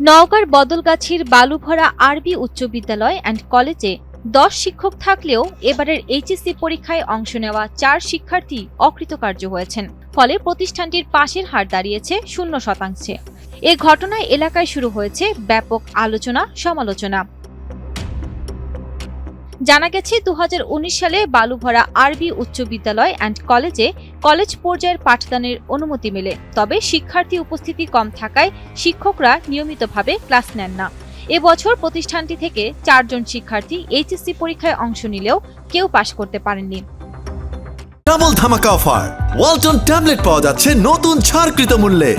নওগাঁর বদলগাছির বালুভরা আরবি উচ্চ বিদ্যালয় অ্যান্ড কলেজে দশ শিক্ষক থাকলেও এবারের এইচএসসি পরীক্ষায় অংশ নেওয়া চার শিক্ষার্থী অকৃতকার্য হয়েছেন। ফলে প্রতিষ্ঠানটির পাশের হার দাঁড়িয়েছে শূন্য শতাংশে। এ ঘটনায় এলাকায় শুরু হয়েছে ব্যাপক আলোচনা সমালোচনা জানা গেছে দুই হাজার উনিশ সালে বালুভরা আরবি উচ্চ বিদ্যালয় অ্যান্ড কলেজে কলেজ পর্যায়ের পাঠদানের অনুমতি মেলে। তবে শিক্ষার্থী উপস্থিতি কম থাকায় শিক্ষকরা নিয়মিতভাবে ক্লাস নেন না। এবছর প্রতিষ্ঠানটি থেকে চারজন শিক্ষার্থী এইচএসসি পরীক্ষায় অংশ নিলেও কেউ পাশ করতে পারেননি। ডাবল ধামাকা অফার। ওয়ালটন ট্যাবলেট পাওয়া যাচ্ছে নতুন ছাড়কৃত মূল্যে।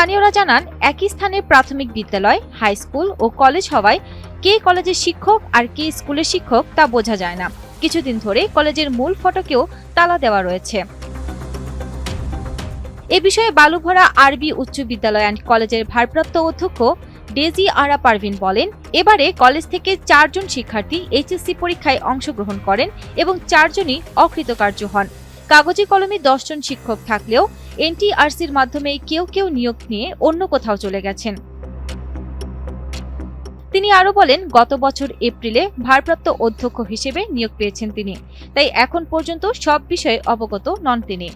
স্থানীয়রা জানান, একই স্থানে প্রাথমিক বিদ্যালয়, হাই স্কুল ও কলেজ হওয়ায় কে কলেজের শিক্ষক আর কে স্কুলের শিক্ষক তা বোঝা যায় না। কিছুদিন ধরে কলেজের মূল ফটকেও তালা দেওয়া রয়েছে। এ বিষয়ে বালুভরা আরবি উচ্চ বিদ্যালয় অ্যান্ড কলেজের ভারপ্রাপ্ত অধ্যক্ষ ডেজি আরা পারভিন বলেন, এবারে কলেজ থেকে চারজন শিক্ষার্থী এইচএসসি পরীক্ষায় অংশগ্রহণ করেন এবং চারজনই অকৃতকার্য হন। কাগজে কলমে দশজন শিক্ষক থাকলেও এনটিআরসির মাধ্যমে কেউ কেউ নিয়োগ নিয়ে অন্য কোথাও চলে গেছেন। তিনি আরও বলেন, গত বছর এপ্রিলে ভারপ্রাপ্ত অধ্যক্ষ হিসেবে নিয়োগ পেয়েছেন তিনি। তাই এখন পর্যন্ত সব বিষয়ে অবগত নন তিনি।